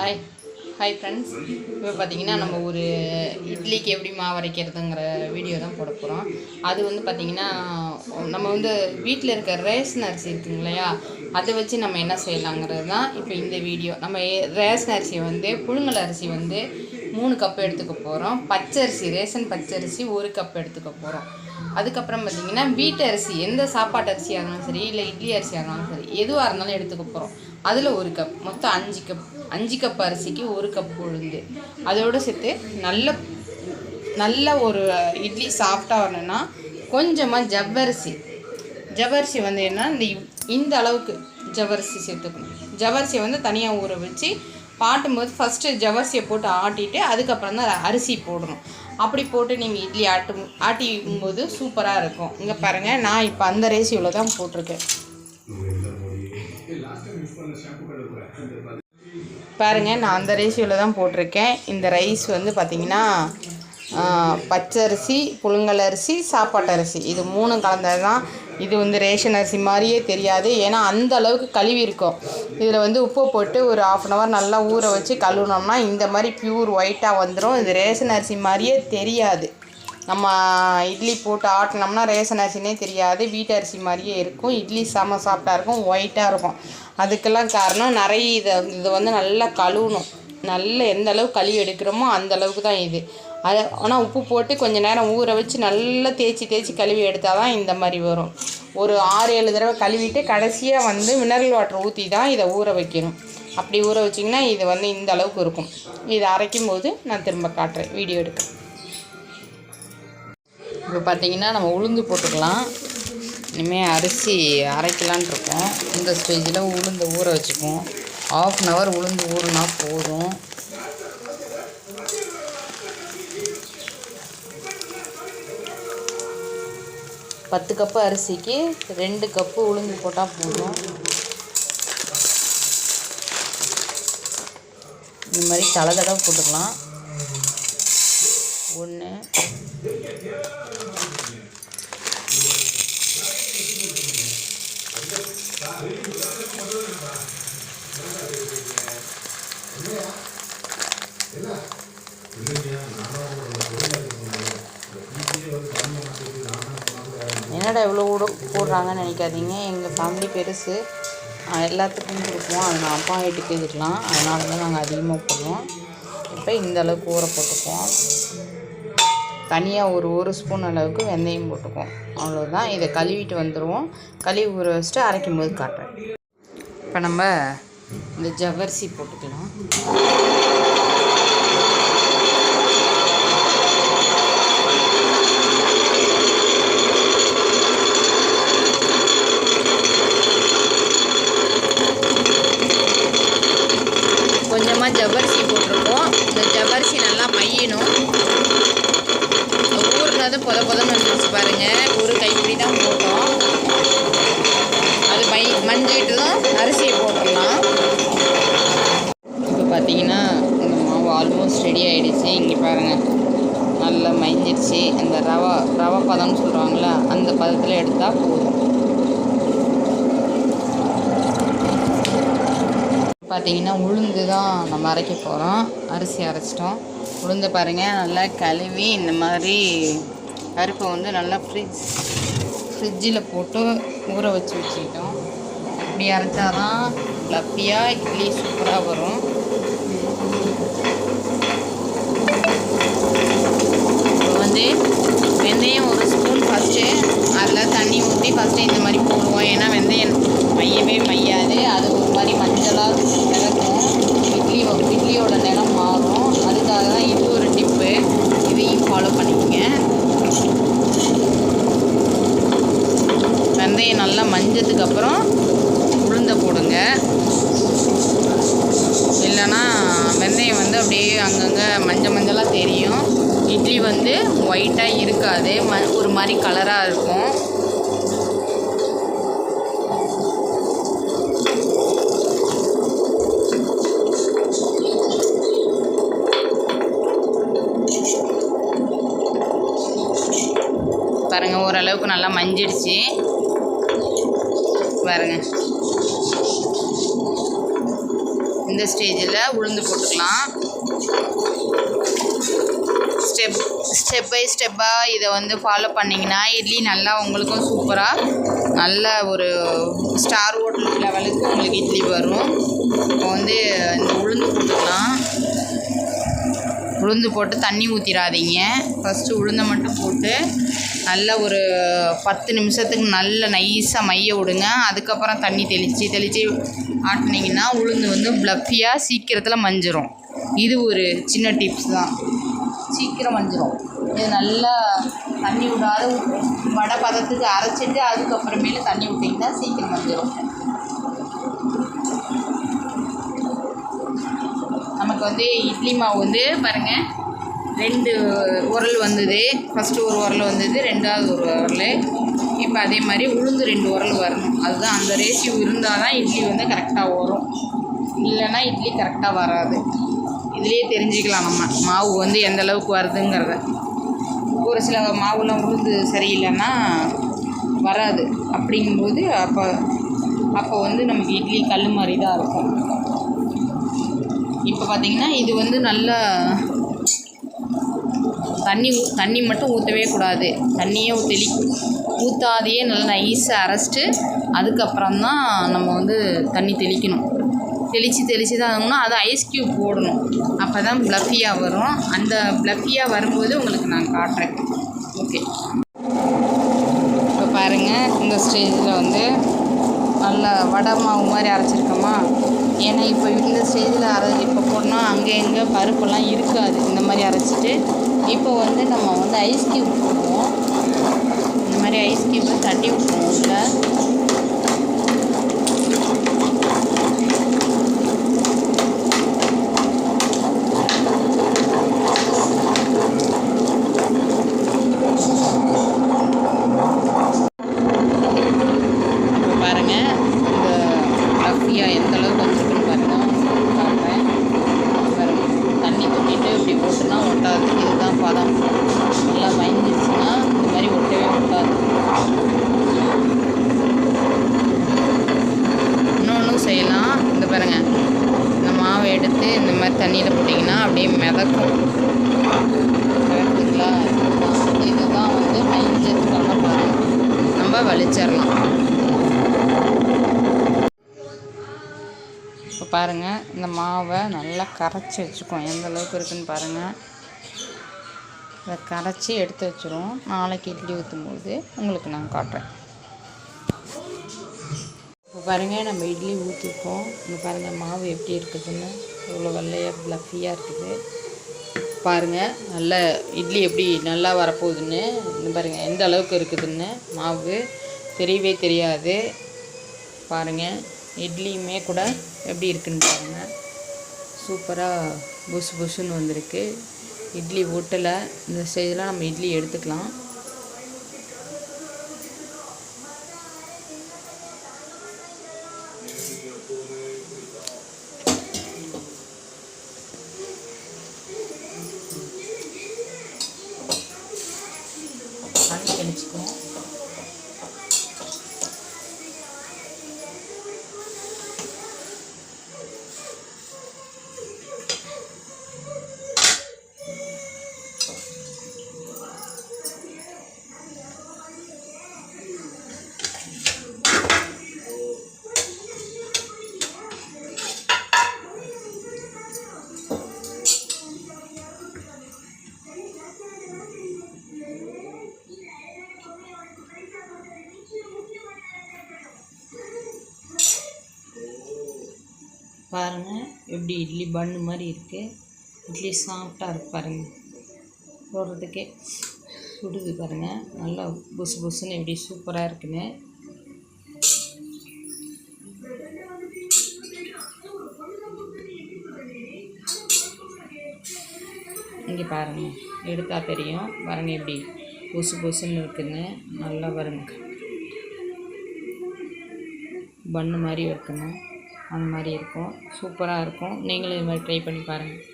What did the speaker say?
Hi hi friends இப்போ பார்த்தீங்கன்னா நம்ம ஒரு இட்லிக்கு எப்படி மாவு அரைக்கிறதுங்கிற வீடியோ தான் போட போகிறோம் அது வந்து பார்த்திங்கன்னா நம்ம வந்து வீட்டில் இருக்க ரேஷன் அரிசி இருக்குங்க இல்லையா? அதை வச்சு நம்ம என்ன செய்யலாங்கிறது தான் இப்போ இந்த வீடியோ நம்ம ரேஷன் அரிசியை வந்து புழுங்கல் அரிசி வந்து மூணு கப் எடுத்துக்க போகிறோம் பச்சரிசி ரேஷன் பச்சரிசி ஒரு கப் எடுத்துக்க போகிறோம் அதுக்கப்புறம் பார்த்தீங்கன்னா வீட்டு அரிசி எந்த சாப்பாட்டு அரிசியாக இருந்தாலும் சரி இல்லை இட்லி அரிசியாக இருந்தாலும் சரி எதுவாக இருந்தாலும் எடுத்துக்க போகிறோம் அதில் ஒரு கப் மொத்தம் அஞ்சு கப் அஞ்சு கப் அரிசிக்கு ஒரு கப் உளுந்து. அதோடு சேர்த்து நல்ல நல்ல ஒரு இட்லி சாஃப்டாக வரணும்னா கொஞ்சமாக ஜவ்வரிசி. ஜவ்வரிசி வந்து என்ன இந்த இவ்- இந்த அளவுக்கு ஜவ்வரிசி சேர்த்துக்கணும். ஜவ்வரிசியை வந்து தனியாக ஊற வச்சு ஆட்டும்போது ஃபஸ்ட்டு ஜவ்வரிசியை போட்டு ஆட்டிட்டு அதுக்கப்புறம் தான் அரிசி போடணும். அப்படி போட்டு நீங்கள் இட்லி ஆட்டும் ஆட்டிக்கும்போது சூப்பராக இருக்கும். இங்கே பாருங்கள் நான் இப்போ அந்த ரேசியோவில் தான் போட்டிருக்கேன். பாருங்க நான் அந்த ரேஷியோவில் தான் போட்டிருக்கேன். இந்த ரைஸ் வந்து பார்த்திங்கன்னா பச்சரிசி புழுங்கல் அரிசி சாப்பாட்டு அரிசி. இது மூணும் கலந்தது தான். இது வந்து ரேஷன் அரிசி மாதிரியே தெரியாது. ஏன்னா அந்த அளவுக்கு கழுவி இருக்கும். இதில் வந்து உப்பு போட்டு ஒரு ஆஃப் அன் ஹவர் நல்லா ஊற வச்சு கழுவினோம்னா இந்த மாதிரி பியூர் ஒயிட்டாக வந்துடும் இது ரேஷன் அரிசி மாதிரியே தெரியாது. நம்ம இட்லி போட்டு ஆட்டினோம்னா ரேஷன் அரிசினே தெரியாது. வீட்டு அரிசி மாதிரியே இருக்கும். இட்லி செம சாஃப்டாக இருக்கும். ஒயிட்டாக இருக்கும். அதுக்கெல்லாம் காரணம் நிறைய இதை இது வந்து நல்லா கழுவணும். நல்லா எந்த அளவுக்கு கழுவி எடுக்கிறோமோ அந்த அளவுக்கு தான் இது. அது ஆனால் உப்பு போட்டு கொஞ்சம் நேரம் ஊற வச்சு நல்லா தேய்ச்சி தேய்ச்சி கழுவி எடுத்தால் தான் இந்த மாதிரி வரும். ஒரு ஆறு ஏழு தடவை கழுவிட்டு கடைசியாக வந்து மினரல் வாட்டர் ஊற்றி தான் இதை ஊற வைக்கணும். அப்படி ஊற வச்சிங்கன்னா இது வந்து இந்த அளவுக்கு இருக்கும். இதை அரைக்கும் போது நான் திரும்ப காட்டுறேன். வீடியோ எடுக்க. இப்போ பார்த்தீங்கன்னா நம்ம உளுந்து போட்டுக்கலாம். இனிமேல் அரிசி அரைக்கலான் இருக்கோம். இந்த ஸ்டேஜில் உளுந்து ஊற வச்சுக்குவோம். ஆஃப் அன் ஹவர் உளுந்து ஊறுனா போதும். பத்து கப்பு அரிசிக்கு ரெண்டு கப்பு உளுந்து போட்டால் போதும். இந்த மாதிரி தலை தடவை போட்டுக்கலாம். ஒன்று என்னடா இவ்வளோ கூட போடுறாங்கன்னு நினைக்காதீங்க. எங்கள் ஃபேமிலி பெருசு. எல்லாத்துக்கும் கொடுப்போம். அது நான் அப்பா வீட்டுக்கு இதுக்கலாம் அதனால தான் நாங்கள் அதிகமாக போடுவோம் இப்போ இந்த அளவுக்கு ஊற போட்டுக்குவோம். தனியாக ஒரு ஒரு ஸ்பூன் அளவுக்கு வெந்தயம் போட்டுக்குவோம். அவ்வளோதான் இதை கழுவிட்டு வந்துடுவோம் கழுவி ஊற வச்சுட்டு அரைக்கும் போது காட்டுறேன். இப்போ நம்ம இந்த ஜவ்வரிசி போட்டுக்கலாம். கொஞ்சமாக ஜவ்வரிசி போட்டிருக்கோம். இந்த ஜவ்வரிசி நல்லா மையணும். ஊறுனது பொத பொதன்னு வந்துருச்சு பாருங்க. ஒரு கைப்பிடி தான் போட்டோம். அது மை மஞ்சிட்டு தான் அரிசியை போட்டுடலாம் பார்த்தீங்கன்னா இந்த மாவு ஆல்மோஸ்ட் ரெடி ஆகிடுச்சு இங்கே பாருங்கள் நல்லா மைஞ்சிடுச்சு அந்த ரவா ரவா பதம்னு சொல்கிறாங்களே அந்த பதத்தில் எடுத்தால் போதும். பார்த்தீங்கன்னா உளுந்து தான் நம்ம அரைக்க போகிறோம் அரிசி அரைச்சிட்டோம். உளுந்து பாருங்கள் நல்லா கழுவி இந்த மாதிரி பருப்பை வந்து நல்லா ஃப்ரிட்ஜ் ஃப்ரிட்ஜில் போட்டு ஊற வச்சு வச்சுக்கிட்டோம். இப்படி அரைச்சாதான் லப்பியாக இட்லி சூப்பராக வரும் இப்போ வந்து வெந்தயம் ஒரு ஸ்பூன் ஃபஸ்ட்டு அதில் தண்ணி ஊற்றி ஃபஸ்ட்டு இந்த மாதிரி போடுவோம். ஏன்னா வெந்தயம் மையவே மையாது. அது ஒரு மாதிரி மஞ்சளாக மிதக்கும் இட்லி இட்லியோட நிலம் மாறும் அதுக்காக தான் இது ஒரு டிப்பு இதையும் ஃபாலோ பண்ணிக்கங்க வெந்தயம் நல்லா மஞ்சத்துக்கு அப்புறம் உளுந்த போடுங்க இல்லைன்னா வெந்தயம் வந்து அப்படியே அங்கங்கே மஞ்சள் மஞ்சளாக தெரியும் இட்லி வந்து ஒயிட்டாக இருக்காது ம ஒரு மாதிரி கலராக இருக்கும். பாருங்க ஓரளவுக்கு நல்லா மஞ்சிடுச்சு. பாருங்க. இந்த ஸ்டேஜில் உளுந்து போட்டுக்கலாம். ஸ்டெப் ஸ்டெப் பை ஸ்டெப்பாக இதை வந்து ஃபாலோ பண்ணிங்கன்னா இட்லி நல்லா உங்களுக்கும் சூப்பராக நல்ல ஒரு ஸ்டார் ஹோட்டல் லெவலுக்கு உங்களுக்கு இட்லி வரும். இப்போ வந்து இந்த உளுந்து போட்டுக்கலாம். உளுந்து போட்டு தண்ணி ஊற்றிடாதீங்க ஃபஸ்ட்டு உளுந்தை மட்டும் போட்டு நல்ல ஒரு பத்து நிமிஷத்துக்கு நல்ல நைஸாக மைய விடுங்க. அதுக்கப்புறம் தண்ணி தெளித்து தெளித்து ஆட்டினீங்கன்னா உளுந்து வந்து ப்ளஃபியாக சீக்கிரத்தில் மஞ்சிரும். இது ஒரு சின்ன டிப்ஸ் தான். சீக்கிரம் வந்துடும் இது நல்லா தண்ணி விடாத. வடை பதத்துக்கு அரைச்சிட்டு அதுக்கப்புறமேல தண்ணி விட்டிங்கன்னா சீக்கிரம் வந்துடும் நமக்கு வந்து இட்லி மாவு வந்து பாருங்கள் ரெண்டு உரல் வந்தது. ஃபஸ்ட்டு ஒரு உரல் வந்தது ரெண்டாவது ஒரு உரல். இப்போ அதே மாதிரி உளுந்து ரெண்டு உரல் வரணும் அதுதான் அந்த ரேஷியோ இருந்தால் தான் இட்லி வந்து கரெக்டாக வரும். இல்லைன்னா இட்லி கரெக்டாக வராது. இதுலேயே தெரிஞ்சுக்கலாம் நம்ம. மாவு வந்து எந்த அளவுக்கு வருதுங்கிறத. ஒரு சில மாவுலாம் உளுந்து சரியில்லைன்னா வராது. அப்படிங்கும்போது அப்போ அப்போ வந்து நமக்கு இட்லி கல் மாதிரி தான் இருக்கும். இப்போ பார்த்தீங்கன்னா இது வந்து நல்லா தண்ணி தண்ணி மட்டும் ஊற்றவே கூடாது. தண்ணியே தெளி ஊற்றாதையே நல்லா நைஸாக அரைச்சிட்டு அதுக்கப்புறம் தான் நம்ம வந்து தண்ணி தெளிக்கணும். தெளித்து தெளித்து தான் ஆகணும் அது ஐஸ் க்யூப் போடணும். அப்போ தான் ப்ளஃபியாக வரும். அந்த ப்ளஃபியாக வரும்போது உங்களுக்கு நான் காட்டுறேன். ஓகே இப்போ பாருங்கள் இந்த ஸ்டேஜில் வந்து நல்ல வடை மாவு மாதிரி அரைச்சிருக்கோமா? ஏன்னா இப்போ இந்த ஸ்டேஜில் அரை இப்போ போடணும் அங்கே எங்கே பருப்பெல்லாம் இருக்காது. இந்த மாதிரி அரைச்சிட்டு இப்போ வந்து நம்ம வந்து ஐஸ் க்யூப் போடுவோம். இந்த மாதிரி ஐஸ் கியூப்பை தட்டி விட்டுருவோம். உள்ள இப்போ பாருங்க இந்த ரஃபியா எந்த அளவுக்கு வச்சுருக்குன்னு பாருங்க காட்டுறேன் பாருங்க தண்ணி தொட்டிட்டு இப்படி போட்டுனா ஒட்டாது இதுதான் பதம் நல்லா பயந்துருச்சுன்னா இந்த மாதிரி ஒட்டவே ஒட்டாது இன்னொன்றும் செய்யலாம் இந்த பாருங்க இந்த மாவை எடுத்து இந்த மாதிரி தண்ணியில் போட்டிங்கன்னா அப்படியே மிதக்கும் கரெக்டுங்களா இதுதான் இதுதான் வந்து மைஞ்சதுக்கான பதம் வச்சிடலாம் இப்போ பாருங்கள் இந்த மாவை நல்லா கரைச்சி வச்சுக்குவோம். எந்த அளவுக்கு இருக்குதுன்னு பாருங்கள் இதை கரைச்சி எடுத்து வச்சுருவோம். நாளைக்கு இட்லி ஊற்றும் போது உங்களுக்கு நான் காட்டுறேன். இப்போ பாருங்கள் நம்ம இட்லி ஊற்றிப்போம் இங்கே பாருங்கள் மாவு எப்படி இருக்குதுன்னு. எவ்வளோ வெள்ளையாக ப்ளஃபியாக இருக்குது. பாருங்கள் நல்ல இட்லி எப்படி நல்லா வரப்போகுதுன்னு. இந்த பாருங்கள் எந்த அளவுக்கு இருக்குதுன்னு. மாவு தெரியவே தெரியாது. பாருங்கள் இட்லியுமே கூட எப்படி இருக்குன்னு பாருங்கள் சூப்பராக புசு புசுன்னு வந்திருக்கு. இட்லி ஒட்டலை இந்த ஸ்டேஜில் நம்ம இட்லி எடுத்துக்கலாம். தண்ணி பாருங்கள் எப்படி இட்லி பன்னு மாதிரி இருக்குது இட்லி சாஃப்டாக இருக்குது பாருங்கள் போடுறதுக்கே சுடுது பாருங்கள் நல்லா புசு புசுன்னு எப்படி சூப்பராக இருக்குன்னு. இங்கே பாருங்கள் எடுத்தால் தெரியும். பாருங்கள் எப்படி புசு புசுன்னு இருக்குன்னு. நல்லா வருங்க பன்னு மாதிரி இருக்குங்க அந்த மாதிரி இருக்கும். சூப்பராக இருக்கும். நீங்களும் இது மாதிரி ட்ரை பண்ணி பாருங்கள்